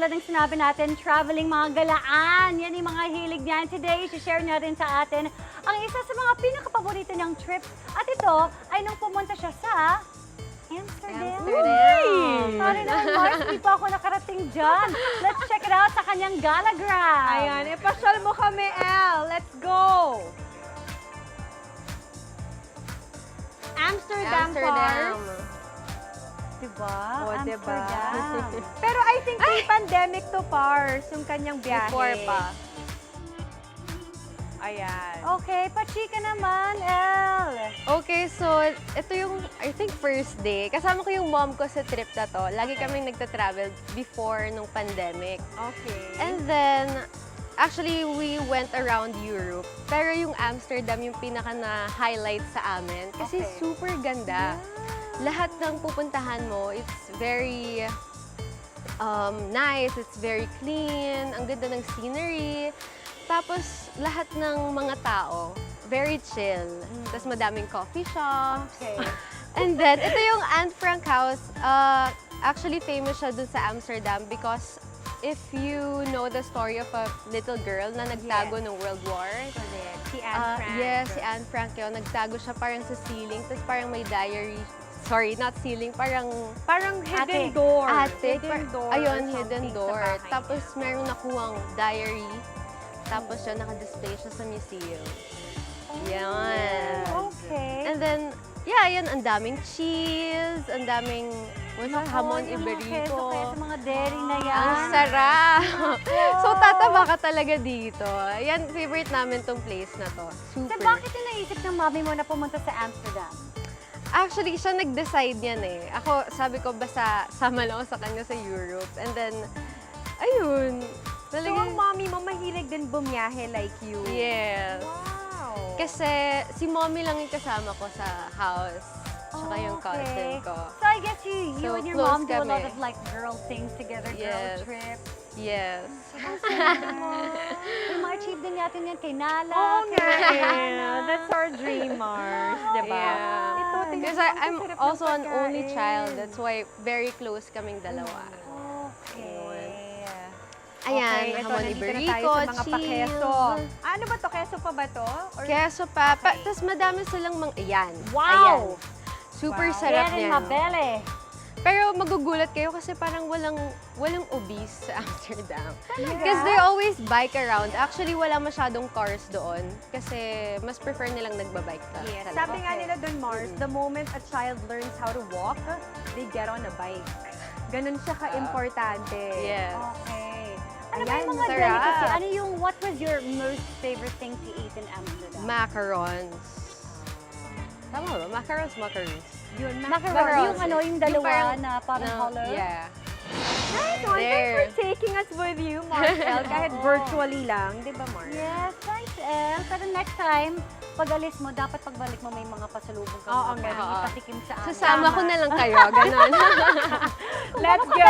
katulad ng sinabi natin, traveling mga galaan. Yan yung mga hilig niyan. Today, share niya rin sa atin ang isa sa mga pinakapaborito niyang trip. At ito ay nung pumunta siya sa Amsterdam. Amsterdam. Uy! Sorry naman, Mars, hindi pa ako nakarating dyan. Let's check it out sa kanyang galagram. Ayan, ipasyal mo kami, El. Let's go! Amsterdam, Amsterdam. Pars. Diba? Diba? Pero I think pre-pandemic to, Pars, yung kanyang biyahe. Before pa. Ayan. Okay, pachika naman, El. Okay, so ito yung, I think, first day. Kasama ko yung mom ko sa trip na to. Lagi kaming nagta-travel before nung pandemic. Okay. And then, actually, we went around Europe. Pero yung Amsterdam yung pinaka na-highlight sa amin. Kasi Okay. super ganda. Lahat ng pupuntahan mo, it's very um, nice, it's very clean, ang ganda ng scenery. Tapos, lahat ng mga tao, very chill. Tapos madaming coffee shops. Okay. And then, ito yung Anne Frank house. Uh, actually, famous siya dun sa Amsterdam because if you know the story of a little girl na nagtago Yes. ng World War, Correct. Si Anne Frank. yes, si Anne Frank yun. Nagtago siya parang sa ceiling, tapos parang may diary. Sorry, not ceiling, parang Parang hidden door. attic. Hidden par- door. Ayun, or hidden something sa door. bahay Tapos niya. merong nakuwang diary. Tapos yun, nakadisplay siya sa museum. Yan. Okay. And then, yeah, yan, ang daming cheese, ang daming, what's that, hamon yung mga iberico. keso, keso, mga dairy na yan. Ang sarap! so, tataba ka talaga dito. Yan, favorite namin tong place na to. So, Super. bakit yung naisip ng mami mo na pumunta sa Amsterdam? Actually, siya nag-decide yan eh. Ako, sabi ko, basta sama lang ako sa kanya sa Europe. And then, ayun. So, ang mommy mo mahilig din bumiyahe like you. yes. Wow. Kasi si mommy lang yung kasama ko sa house. Tsaka yung cousin ko. So, I guess you, you So, and your mom do a lot kami. of like girl things together, Yes. girl trips. Yes. Yung ma-achieve din natin yan kay Nala, Oo kay nga. That's our dreamers, di ba? Yeah. Because I'm also an only child. That's why very close kaming dalawa. Okay. Ayan, okay, ito, hamon nandito na tayo iberico, sa mga pakeso. cheese. Ano ba to? Keso pa ba to? Or Keso pa. pa Tapos madami silang mga... Ayan. Wow! Ayan. Super Wow. sarap Yan niyan. mabele. Pero magugulat kayo kasi parang walang walang obese sa Amsterdam. Because they always bike around. Actually, wala masyadong cars doon. Kasi mas prefer nilang nagbabike ta- Yes. talaga. Sabi nga nila doon, Mars, Mm. the moment a child learns how to walk, they get on a bike. Ganun siya ka-importante. Yes. Okay. Ano ba Ayan, yung mga sarap. delicacy? Ano yung, what was your most favorite thing to eat in Amsterdam? Macarons. Tama ba? Macarons, macarons. Yun, Macaron. Macarons. Yung ano, yung dalawa parang- na parang No, hollow? Yeah. Nice one. Thanks for taking us with you, Marcel. Kahit Oo. virtually lang. Di ba, Mars? Yes, thanks, El. Pero next time, pag alis mo, dapat pagbalik mo may mga pasalubong ka Oo mga nga. ipatikim sa amin. Sasama ko na lang kayo. Ganon. Let's go.